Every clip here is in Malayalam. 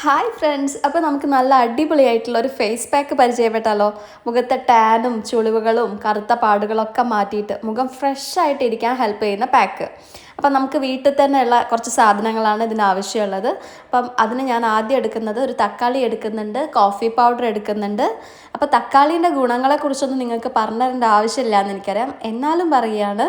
ഹായ് ഫ്രണ്ട്സ് അപ്പോൾ നമുക്ക് നല്ല അടിപൊളിയായിട്ടുള്ള ഒരു ഫേസ് പാക്ക് പരിചയപ്പെട്ടാലോ? മുഖത്തെ ടാനും ചുളിവുകളും കറുത്ത പാടുകളൊക്കെ മാറ്റിയിട്ട് മുഖം ഫ്രഷ് ആയിട്ട് ഇരിക്കാൻ ഹെൽപ്പ് ചെയ്യുന്ന പാക്ക് അപ്പം നമുക്ക് വീട്ടിൽ തന്നെയുള്ള കുറച്ച് സാധനങ്ങളാണ് ഇതിന് ആവശ്യമുള്ളത്. അപ്പം അതിന് ഞാൻ ആദ്യം എടുക്കുന്നത് ഒരു തക്കാളി എടുക്കുന്നുണ്ട് കോഫി പൗഡർ എടുക്കുന്നുണ്ട്. അപ്പോൾ തക്കാളീന്റെ ഗുണങ്ങളെക്കുറിച്ചൊന്നും നിങ്ങൾക്ക് പറഞ്ഞു തരേണ്ട ആവശ്യമില്ല എന്ന് എനിക്കറിയാം. എന്നാലും പറയുകയാണ്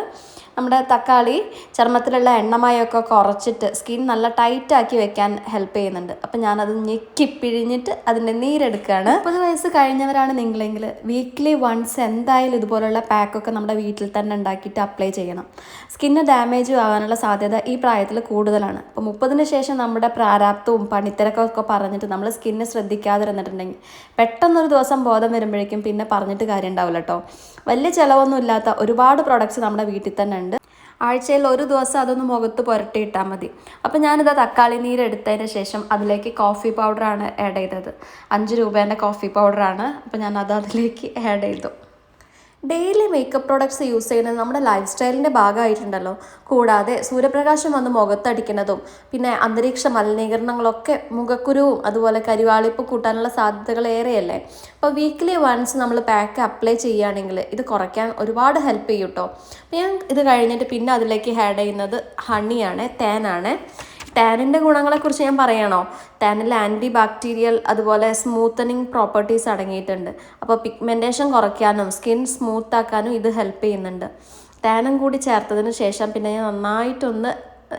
നമ്മുടെ തക്കാളി ചർമ്മത്തിലുള്ള എണ്ണമയൊക്കെ കുറച്ചിട്ട് സ്കിൻ നല്ല ടൈറ്റാക്കി വെക്കാൻ ഹെൽപ്പ് ചെയ്യുന്നുണ്ട്. അപ്പം ഞാനത് ഞെക്കി പിഴിഞ്ഞിട്ട് അതിന്റെ നീരെടുക്കുകയാണ്. മുപ്പത് വയസ്സ് കഴിഞ്ഞവരാണ് നിങ്ങളെങ്കിൽ വീക്ക്ലി വൺസ് എന്തായാലും ഇതുപോലുള്ള പാക്കൊക്കെ നമ്മുടെ വീട്ടിൽ തന്നെ ഉണ്ടാക്കിയിട്ട് അപ്ലൈ ചെയ്യണം. സ്കിന്ന് ഡാമേജ് ആകാനുള്ള സാധ്യത ഈ പ്രായത്തിൽ കൂടുതലാണ്. അപ്പോൾ മുപ്പതിന് ശേഷം നമ്മുടെ പ്രാരാബ്ദവും പണിത്തിരക്കൊക്കെ പറഞ്ഞിട്ട് നമ്മൾ സ്കിന്നെ ശ്രദ്ധിക്കാതെ ഇരുന്നിട്ടുണ്ടെങ്കിൽ പെട്ടെന്നൊരു ദിവസം ബോധം വരുമ്പോഴേക്കും പിന്നെ പറഞ്ഞിട്ട് കാര്യം ഉണ്ടാവില്ല കേട്ടോ. വലിയ ചിലവൊന്നും ഇല്ലാത്ത ഒരുപാട് പ്രോഡക്റ്റ്സ് നമ്മുടെ വീട്ടിൽ തന്നെ ഉണ്ട്. ആഴ്ചയിൽ ഒരു ദിവസം അതൊന്ന് മുഖത്ത് പുരട്ടിയിട്ടാൽ മതി. അപ്പോൾ ഞാനിത് തക്കാളി നീര് എടുത്തതിന് ശേഷം അതിലേക്ക് കോഫി പൗഡറാണ് ആഡ് ചെയ്തത്. അഞ്ച് രൂപേന്റെ കോഫി പൗഡറാണ് അപ്പോൾ ഞാൻ അത് അതിലേക്ക് ആഡ് ചെയ്തു. ഡെയിലി മേക്കപ്പ് പ്രോഡക്ട്സ് യൂസ് ചെയ്യുന്നത് നമ്മുടെ ലൈഫ് സ്റ്റൈലിന്റെ ഭാഗമായിട്ടുണ്ടല്ലോ. കൂടാതെ സൂര്യപ്രകാശം വന്ന് മുഖത്തടിക്കുന്നതും പിന്നെ അന്തരീക്ഷ മലിനീകരണങ്ങളൊക്കെ മുഖക്കുരുവും അതുപോലെ കരിവാളിപ്പ് കൂട്ടാനുള്ള സാധ്യതകൾ ഏറെയല്ലേ? അപ്പോൾ വീക്ക്ലി വൺസ് നമ്മൾ പാക്ക് അപ്ലൈ ചെയ്യുകയാണെങ്കിൽ ഇത് കുറയ്ക്കാൻ ഒരുപാട് ഹെൽപ്പ് ചെയ്യും കേട്ടോ ഞാൻ ഇത് കഴിഞ്ഞിട്ട് പിന്നെ അതിലേക്ക് ആഡ് ചെയ്യുന്നത് ഹണിയാണ് തേനാണ് ടാനിന്റെ ഗുണങ്ങളെക്കുറിച്ച് ഞാൻ പറയണോ? ടാനിൽ ആന്റി ബാക്ടീരിയൽ അതുപോലെ സ്മൂത്തനിങ് പ്രോപ്പർട്ടീസ് അടങ്ങിയിട്ടുണ്ട്. അപ്പോൾ പിഗ്മെന്റേഷൻ കുറയ്ക്കാനും സ്കിൻ സ്മൂത്ത് ആക്കാനും ഇത് ഹെൽപ്പ് ചെയ്യുന്നുണ്ട്. ടാനും കൂടി ചേർത്തതിന് ശേഷം പിന്നെ ഞാൻ നന്നായിട്ടൊന്ന്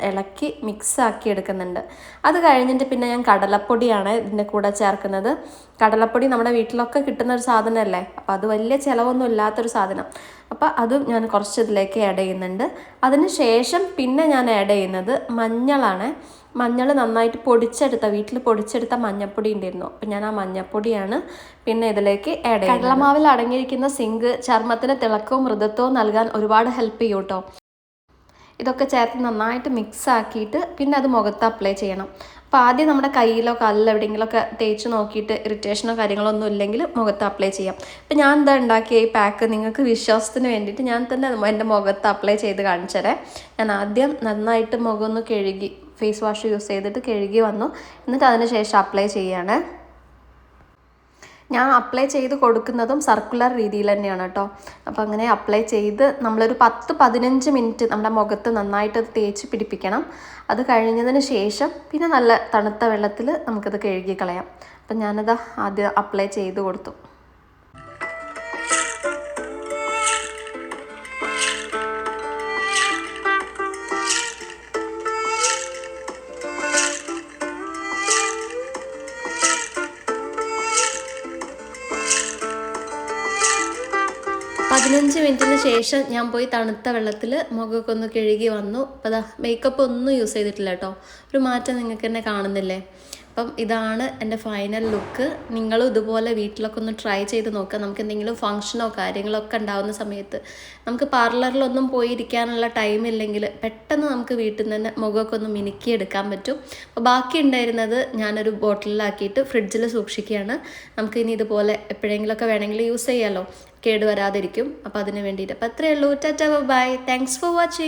ഇളക്കി മിക്സ് ആക്കി എടുക്കുന്നുണ്ട്. അത് കഴിഞ്ഞിട്ട് പിന്നെ ഞാൻ കടലപ്പൊടിയാണ് ഇതിന്റെ കൂടെ ചേർക്കുന്നത്. കടലപ്പൊടി നമ്മുടെ വീട്ടിലൊക്കെ കിട്ടുന്ന ഒരു സാധനമല്ലേ? അപ്പോൾ അത് വലിയ ചിലവൊന്നും ഇല്ലാത്തൊരു സാധനം. അപ്പോൾ അതും ഞാൻ കുറച്ച് ഇതിലേക്ക് ആഡ് ചെയ്യുന്നുണ്ട്. അതിന് ശേഷം പിന്നെ ഞാൻ ആഡ് ചെയ്യുന്നത് മഞ്ഞളാണ്. മഞ്ഞൾ നന്നായിട്ട് പൊടിച്ചെടുത്ത വീട്ടിൽ പൊടിച്ചെടുത്ത മഞ്ഞപ്പൊടി ഉണ്ടായിരുന്നു. അപ്പം ഞാൻ ആ മഞ്ഞപ്പൊടിയാണ് പിന്നെ ഇതിലേക്ക് ആഡ് ചെയ്യുന്നത്. കടലമാവിൽ അടങ്ങിയിരിക്കുന്ന സിങ്ക് ചർമ്മത്തിന് തിളക്കവും മൃദത്വവും നൽകാൻ ഒരുപാട് ഹെൽപ്പ് ചെയ്യും കേട്ടോ. ഇതൊക്കെ ചേർത്ത് നന്നായിട്ട് മിക്സ് ആക്കിയിട്ട് പിന്നെ അത് മുഖത്ത് അപ്ലൈ ചെയ്യണം. അപ്പോൾ ആദ്യം നമ്മുടെ കയ്യിലോ കാലിലോ എവിടെയെങ്കിലുമൊക്കെ തേച്ച് നോക്കിയിട്ട് ഇറിറ്റേഷനോ കാര്യങ്ങളോ ഒന്നും ഇല്ലെങ്കിൽ മുഖത്ത് അപ്ലൈ ചെയ്യാം. അപ്പോൾ ഞാൻ എന്താ ഉണ്ടാക്കിയ ഈ പാക്ക് നിങ്ങൾക്ക് വിശ്വാസത്തിന് വേണ്ടിയിട്ട് ഞാൻ തന്നെ എന്റെ മുഖത്ത് അപ്ലൈ ചെയ്ത് കാണിച്ചതരേ ഞാൻ ആദ്യം നന്നായിട്ട് മുഖം ഒന്ന് കഴുകി ഫേസ് വാഷ് യൂസ് ചെയ്തിട്ട് കഴുകി വന്നു. എന്നിട്ട് അതിന് ശേഷം അപ്ലൈ ചെയ്യാണ്. ഞാൻ അപ്ലൈ ചെയ്ത് കൊടുക്കുന്നതും സർക്കുലർ രീതിയിൽ തന്നെയാണ് കേട്ടോ. അപ്പോൾ അങ്ങനെ അപ്ലൈ ചെയ്ത് നമ്മളൊരു പത്ത് പതിനഞ്ച് മിനിറ്റ് നമ്മുടെ മുഖത്ത് നന്നായിട്ട് തേച്ച് പിടിപ്പിക്കണം. അത് കഴിഞ്ഞതിന് ശേഷം പിന്നെ നല്ല തണുത്ത വെള്ളത്തിൽ നമുക്കത് കഴുകി കളയാം. അപ്പം ഞാനത് ആദ്യം അപ്ലൈ ചെയ്ത് കൊടുത്തു. പതിനഞ്ച് മിനിറ്റിന് ശേഷം ഞാൻ പോയി തണുത്ത വെള്ളത്തിൽ മുഖമൊക്കെ ഒന്ന് കഴുകി വന്നു. അപ്പോൾ അതാ മേക്കപ്പ് ഒന്നും യൂസ് ചെയ്തിട്ടില്ല കേട്ടോ ഒരു മാറ്റം നിങ്ങൾക്ക് തന്നെ കാണുന്നില്ലേ? അപ്പം ഇതാണ് എന്റെ ഫൈനൽ ലുക്ക് നിങ്ങളും ഇതുപോലെ വീട്ടിലൊക്കെ ഒന്ന് ട്രൈ ചെയ്ത് നോക്കുക. നമുക്ക് എന്തെങ്കിലും ഫംഗ്ഷനോ കാര്യങ്ങളോ ഒക്കെ ഉണ്ടാവുന്ന സമയത്ത് നമുക്ക് പാർലറിലൊന്നും പോയി ഇരിക്കാനുള്ള ടൈം ഇല്ലെങ്കിൽ പെട്ടെന്ന് നമുക്ക് വീട്ടിൽ നിന്ന് തന്നെ മുഖമൊക്കെ ഒന്ന് മിനുക്കി എടുക്കാൻ പറ്റും. അപ്പോൾ ബാക്കി ഉണ്ടായിരുന്നത് ഞാനൊരു ബോട്ടിലാക്കിയിട്ട് ഫ്രിഡ്ജിൽ സൂക്ഷിക്കുകയാണ്. നമുക്ക് ഇനി ഇതുപോലെ എപ്പോഴെങ്കിലുമൊക്കെ വേണമെങ്കിൽ യൂസ് ചെയ്യാമല്ലോ കേടുവരാതിരിക്കും അപ്പോൾ അതിന് വേണ്ടിയിട്ട്. അപ്പോൾ അത്രയേ ഉള്ളൂ. Tata bye thanks for watching